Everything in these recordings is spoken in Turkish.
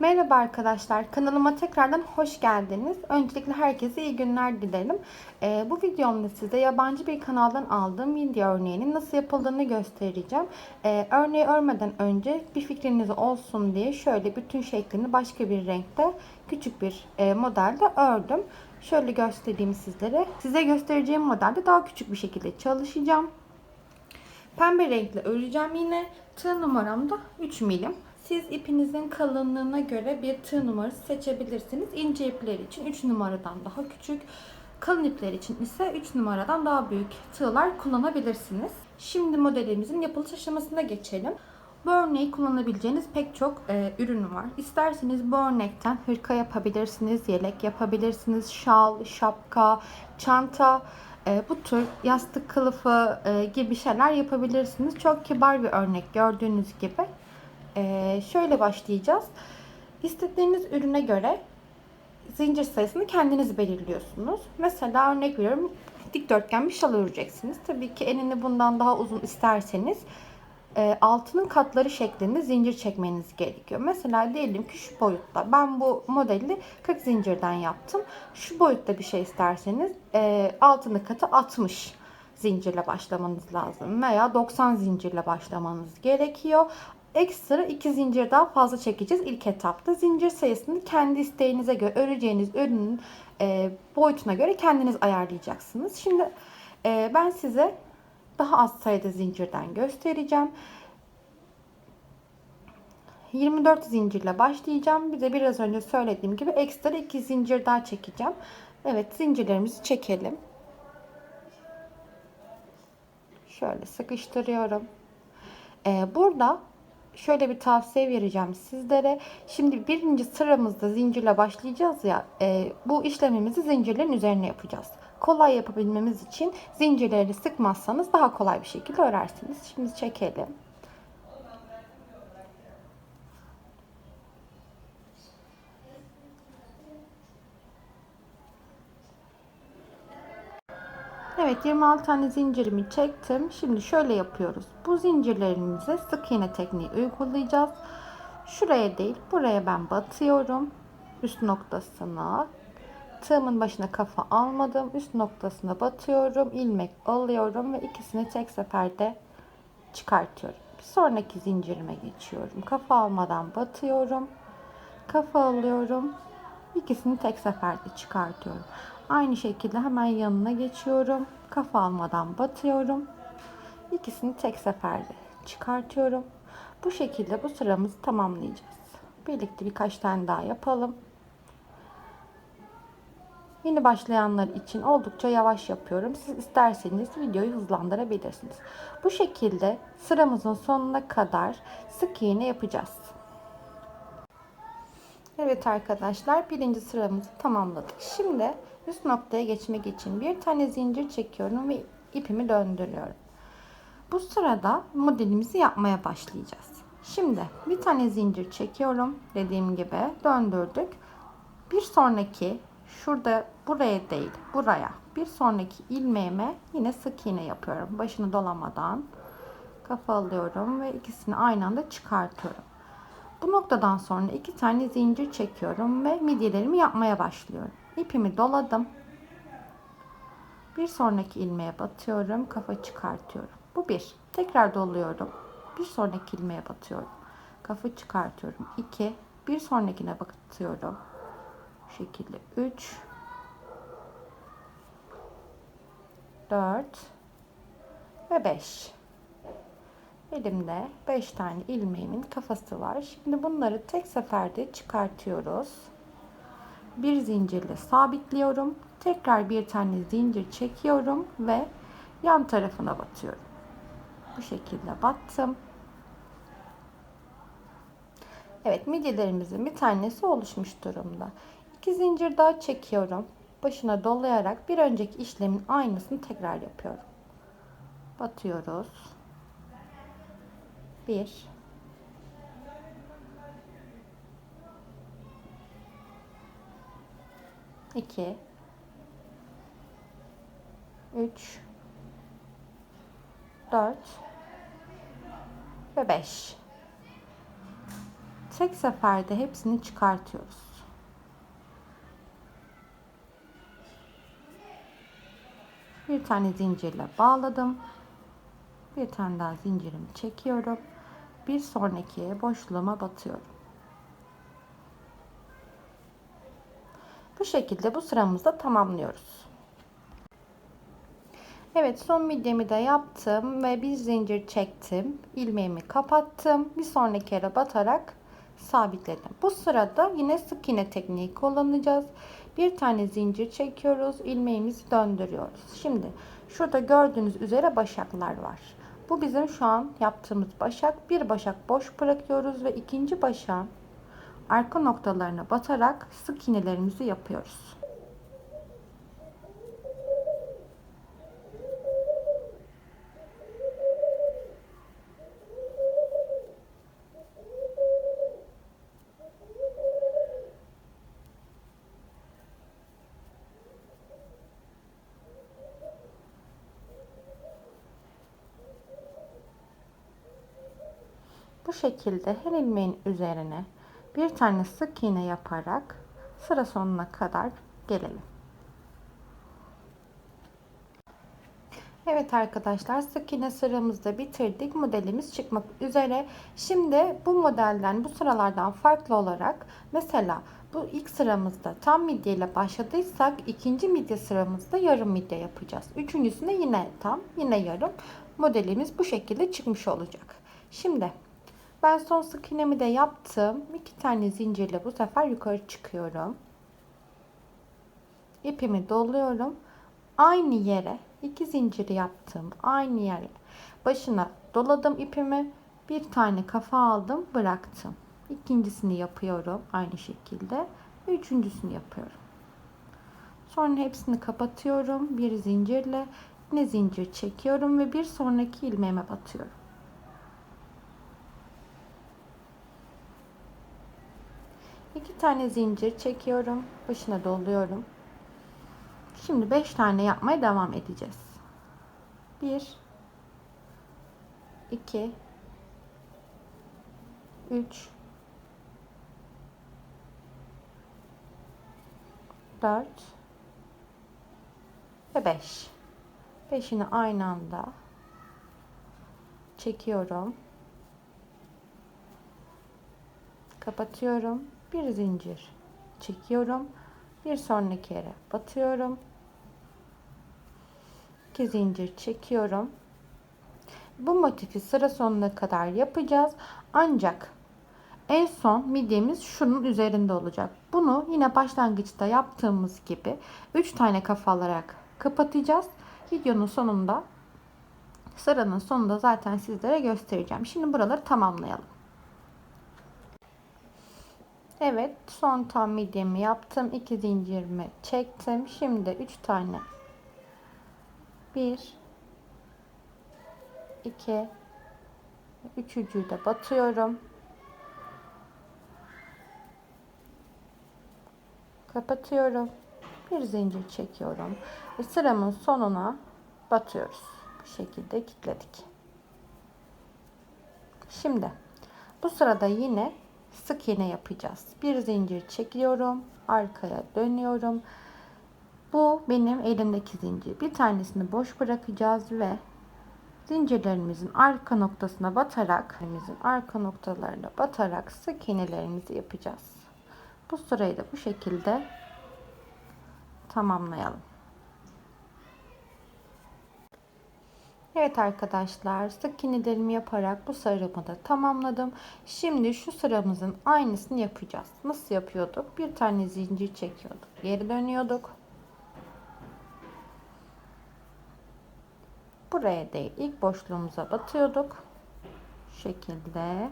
Merhaba arkadaşlar, kanalıma tekrardan hoş geldiniz. Öncelikle herkese iyi günler dilerim. Ee, bu videomda size yabancı bir kanaldan aldığım video örneğinin nasıl yapıldığını göstereceğim. Ee, örneği örmeden önce bir fikriniz olsun diye şöyle bütün şeklini başka bir renkte küçük bir e, modelde ördüm. Şöyle göstereyim sizlere. Size göstereceğim modelde daha küçük bir şekilde çalışacağım. Pembe renkle öreceğim yine. Tığ numaram da 3 milim. Siz ipinizin kalınlığına göre bir tığ numarası seçebilirsiniz. İnce ipler için 3 numaradan daha küçük, kalın ipler için ise 3 numaradan daha büyük tığlar kullanabilirsiniz. Şimdi modelimizin yapılış aşamasına geçelim. Bu örneği kullanabileceğiniz pek çok e, ürün var. İsterseniz bu örnekten hırka yapabilirsiniz, yelek yapabilirsiniz, şal, şapka, çanta, e, bu tür yastık kılıfı e, gibi şeyler yapabilirsiniz. Çok kibar bir örnek gördüğünüz gibi. E, şöyle başlayacağız. İstediğiniz ürüne göre zincir sayısını kendiniz belirliyorsunuz. Mesela örnek veriyorum dikdörtgen bir şal öreceksiniz. Tabii ki enini bundan daha uzun isterseniz e, altının katları şeklinde zincir çekmeniz gerekiyor. Mesela diyelim ki şu boyutta ben bu modeli 40 zincirden yaptım. Şu boyutta bir şey isterseniz e, altını katı 60 zincirle başlamanız lazım veya 90 zincirle başlamanız gerekiyor. Ekstra 2 zincir daha fazla çekeceğiz ilk etapta. Zincir sayısını kendi isteğinize göre öreceğiniz ürünün e, boyutuna göre kendiniz ayarlayacaksınız. Şimdi e, ben size daha az sayıda zincirden göstereceğim. 24 zincirle başlayacağım. Bir de biraz önce söylediğim gibi ekstra 2 zincir daha çekeceğim. Evet zincirlerimizi çekelim. Şöyle sıkıştırıyorum. Ee, burada şöyle bir tavsiye vereceğim sizlere. Şimdi birinci sıramızda zincirle başlayacağız ya. E, bu işlemimizi zincirlerin üzerine yapacağız. Kolay yapabilmemiz için zincirleri sıkmazsanız daha kolay bir şekilde örersiniz. Şimdi çekelim. Evet 26 tane zincirimi çektim. Şimdi şöyle yapıyoruz. Bu zincirlerimize sık iğne tekniği uygulayacağız. Şuraya değil buraya ben batıyorum. Üst noktasına tığımın başına kafa almadım. Üst noktasına batıyorum. ilmek alıyorum ve ikisini tek seferde çıkartıyorum. Bir sonraki zincirime geçiyorum. Kafa almadan batıyorum. Kafa alıyorum. İkisini tek seferde çıkartıyorum. Aynı şekilde hemen yanına geçiyorum. Kafa almadan batıyorum. İkisini tek seferde çıkartıyorum. Bu şekilde bu sıramızı tamamlayacağız. Birlikte birkaç tane daha yapalım. Yeni başlayanlar için oldukça yavaş yapıyorum. Siz isterseniz videoyu hızlandırabilirsiniz. Bu şekilde sıramızın sonuna kadar sık iğne yapacağız. Evet arkadaşlar birinci sıramızı tamamladık. Şimdi üst noktaya geçmek için bir tane zincir çekiyorum ve ipimi döndürüyorum. Bu sırada modelimizi yapmaya başlayacağız. Şimdi bir tane zincir çekiyorum. Dediğim gibi döndürdük. Bir sonraki şurada buraya değil buraya bir sonraki ilmeğime yine sık iğne yapıyorum. Başını dolamadan kafa alıyorum ve ikisini aynı anda çıkartıyorum. Bu noktadan sonra iki tane zincir çekiyorum ve midyelerimi yapmaya başlıyorum. İpimi doladım. Bir sonraki ilmeğe batıyorum. Kafa çıkartıyorum. Bu bir. Tekrar doluyorum. Bir sonraki ilmeğe batıyorum. Kafa çıkartıyorum. İki. Bir sonrakine batıyorum. Bu şekilde üç. Dört. Ve beş. Elimde 5 tane ilmeğimin kafası var. Şimdi bunları tek seferde çıkartıyoruz. Bir zincirle sabitliyorum. Tekrar bir tane zincir çekiyorum ve yan tarafına batıyorum. Bu şekilde battım. Evet midyelerimizin bir tanesi oluşmuş durumda. İki zincir daha çekiyorum. Başına dolayarak bir önceki işlemin aynısını tekrar yapıyorum. Batıyoruz. 1 2 3 4 ve 5 tek seferde hepsini çıkartıyoruz. Bir tane zincirle bağladım. Bir tane daha zincirimi çekiyorum. Bir sonraki boşluğuma batıyorum. Şekilde bu sıramızda tamamlıyoruz. Evet son midyemi de yaptım ve bir zincir çektim. ilmeğimi kapattım. Bir sonraki yere batarak sabitledim. Bu sırada yine sık iğne tekniği kullanacağız. Bir tane zincir çekiyoruz. ilmeğimizi döndürüyoruz. Şimdi şurada gördüğünüz üzere başaklar var. Bu bizim şu an yaptığımız başak. Bir başak boş bırakıyoruz ve ikinci başağın arka noktalarına batarak sık iğnelerimizi yapıyoruz. Bu şekilde her ilmeğin üzerine bir tane sık iğne yaparak sıra sonuna kadar gelelim. Evet arkadaşlar sık iğne sıramızda bitirdik. Modelimiz çıkmak üzere. Şimdi bu modelden bu sıralardan farklı olarak mesela bu ilk sıramızda tam midye ile başladıysak ikinci midye sıramızda yarım midye yapacağız. Üçüncüsünde yine tam yine yarım modelimiz bu şekilde çıkmış olacak. Şimdi ben son sık iğnemi de yaptım. İki tane zincirle bu sefer yukarı çıkıyorum. İpimi doluyorum. Aynı yere iki zinciri yaptım. Aynı yere başına doladım ipimi. Bir tane kafa aldım, bıraktım. İkincisini yapıyorum aynı şekilde. Üçüncüsünü yapıyorum. Sonra hepsini kapatıyorum bir zincirle. Yine zincir çekiyorum ve bir sonraki ilmeğime batıyorum. İki tane zincir çekiyorum. Başına doluyorum. Şimdi beş tane yapmaya devam edeceğiz. Bir, iki, üç, dört ve beş. Beşini aynı anda çekiyorum. Kapatıyorum bir zincir çekiyorum. Bir sonraki yere batıyorum. İki zincir çekiyorum. Bu motifi sıra sonuna kadar yapacağız. Ancak en son midyemiz şunun üzerinde olacak. Bunu yine başlangıçta yaptığımız gibi 3 tane kafa alarak kapatacağız. Videonun sonunda sıranın sonunda zaten sizlere göstereceğim. Şimdi buraları tamamlayalım. Evet son tam midyemi yaptım. 2 zincirimi çektim. Şimdi 3 tane 1 2 üçüncüyü de batıyorum. Kapatıyorum. Bir zincir çekiyorum. Ve sıramın sonuna batıyoruz. Bu şekilde kilitledik. Şimdi bu sırada yine sık iğne yapacağız. Bir zincir çekiyorum. Arkaya dönüyorum. Bu benim elimdeki zincir. Bir tanesini boş bırakacağız ve zincirlerimizin arka noktasına batarak, elimizin arka noktalarına batarak sık iğnelerimizi yapacağız. Bu sırayı da bu şekilde tamamlayalım. Evet arkadaşlar sık iğnelerimi yaparak bu sıramı da tamamladım. Şimdi şu sıramızın aynısını yapacağız. Nasıl yapıyorduk? Bir tane zincir çekiyorduk. Geri dönüyorduk. Buraya değil ilk boşluğumuza batıyorduk. Şu şekilde.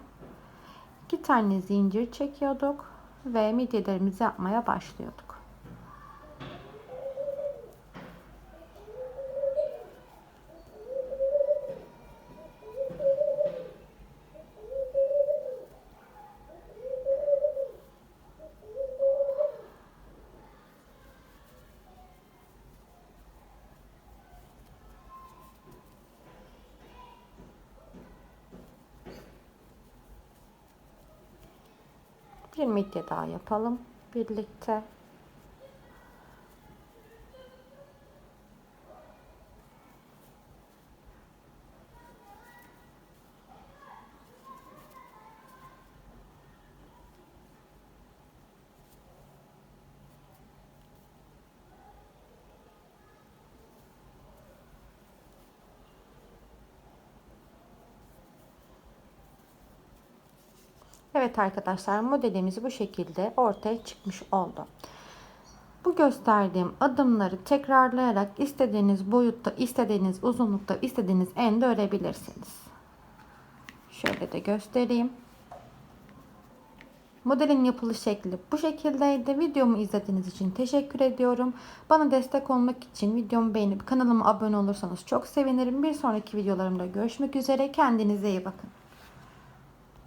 iki tane zincir çekiyorduk ve midyelerimizi yapmaya başlıyorduk. Bir midye daha yapalım birlikte. Evet arkadaşlar modelimiz bu şekilde ortaya çıkmış oldu. Bu gösterdiğim adımları tekrarlayarak istediğiniz boyutta, istediğiniz uzunlukta, istediğiniz ende örebilirsiniz. Şöyle de göstereyim. Modelin yapılış şekli bu şekildeydi. Videomu izlediğiniz için teşekkür ediyorum. Bana destek olmak için videomu beğenip kanalıma abone olursanız çok sevinirim. Bir sonraki videolarımda görüşmek üzere. Kendinize iyi bakın.